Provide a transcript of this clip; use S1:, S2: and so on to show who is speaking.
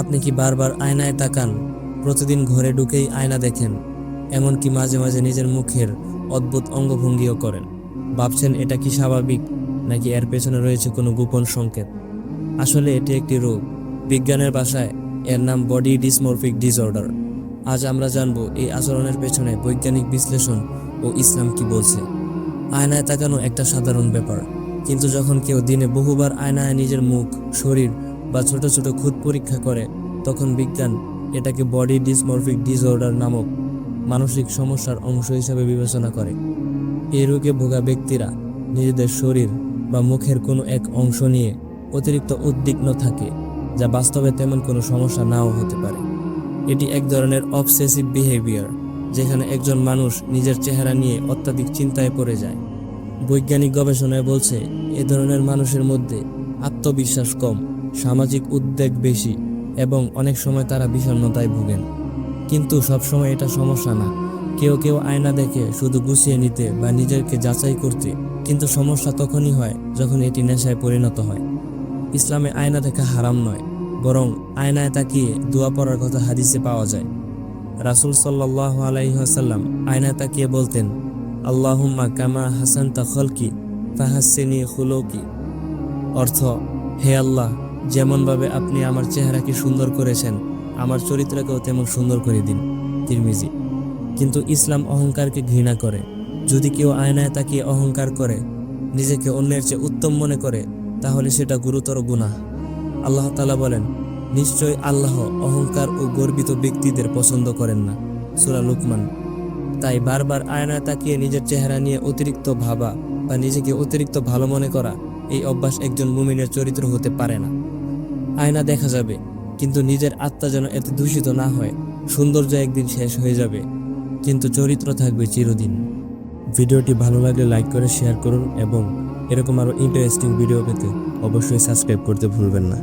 S1: আপনি কি বারবার আয়নায় তাকান? প্রতিদিন ঘরে ঢুকেই আয়না দেখেন, এমনকি মাঝে মাঝে নিজের মুখের অদ্ভুত অঙ্গভঙ্গিও করেন। ভাবছেন, এটা কি স্বাভাবিক, নাকি এর পেছনে রয়েছে কোনো গোপন সংকেত? আসলে এটি একটি রোগ। বিজ্ঞানের ভাষায় এর নাম বডি ডিসমরফিক ডিসঅর্ডার। আজ আমরা জানব এই আচরণের পেছনে বৈজ্ঞানিক বিশ্লেষণ ও ইসলাম কি বলছে। আয়নায় তাকানো একটা সাধারণ ব্যাপার, কিন্তু যখন কেউ দিনে বহুবার আয়নায় নিজের মুখ, শরীর বা ছোট ছোট খুদ পরীক্ষা করে, তখন বিজ্ঞান এটাকে বডি ডিসমরফিক ডিসঅর্ডার নামক মানসিক সমস্যার অংশ হিসাবে বিবেচনা করে। এই রোগে ভোগা ব্যক্তিরা নিজেদের শরীর বা মুখের কোনো এক অংশ নিয়ে অতিরিক্ত উদ্বিগ্ন থাকে, যা বাস্তবে তেমন কোনো সমস্যা নাও হতে পারে। এটি এক ধরনের অবসেসিভ বিহেভিয়ার যেখানে একজন মানুষ নিজের চেহারা নিয়ে অত্যাধিক চিন্তায় পড়ে যায়। বৈজ্ঞানিক গবেষণায় বলছে, এ ধরনের মানুষের মধ্যে আত্মবিশ্বাস কম সামাজিক উদ্বেগ বেশি এবং অনেক সময় তারা বিষণ্ণতায় ভোগেন। কিন্তু সবসময় এটা সমস্যা না। কেউ কেউ আয়না দেখে শুধু গুছিয়ে নিতে বা নিজেকে যাচাই করতে, কিন্তু সমস্যা তখনই হয় যখন এটি নেশায় পরিণত হয়। ইসলামে আয়না দেখা হারাম নয়, বরং আয়নায় তাকিয়ে দোয়া পড়ার কথা হাদিসে পাওয়া যায়। রাসুল সাল্লাহ আলাইহাসাল্লাম আয়নায় তাকিয়ে বলতেন, আল্লাহুম্মা কামা হাসান তা খলকি ফাহাসিনী খুলকি। অর্থ, হে আল্লাহ যেমনভাবে আপনি আমার চেহারাকে সুন্দর করেছেন, আমার চরিত্রকেও তেমন সুন্দর করে দিন, তিরমিজি। কিন্তু ইসলাম অহংকারকে ঘৃণা করে। যদি কেউ আয়নায় তাকিয়ে অহংকার করে, নিজেকে অন্যের চেয়ে উত্তম মনে করে, তাহলে সেটা গুরুতর গুনাহ। আল্লাহ তালা বলেন, নিশ্চয় আল্লাহ অহংকার ও গর্বিত ব্যক্তিদের পছন্দ করেন না। সুরা লুকমান। তাই বারবার আয়নায় তাকিয়ে নিজের চেহারা নিয়ে অতিরিক্ত ভাবা বা নিজেকে অতিরিক্ত ভালো মনে করা, এই অভ্যাস একজন মুমিনের চরিত্র হতে পারে না। আয়না দেখা যাবে, কিন্তু নিজের আত্মা যেন এতে দূষিত না হয়, সৌন্দর্য একদিন শেষ হয়ে যাবে, কিন্তু চরিত্র থাকবে চিরদিন। ভিডিওটি ভালো লাগলে লাইক করে শেয়ার করুন এবং এরকম আরও ইন্টারেস্টিং ভিডিও পেতে অবশ্যই সাবস্ক্রাইব করতে ভুলবেন না।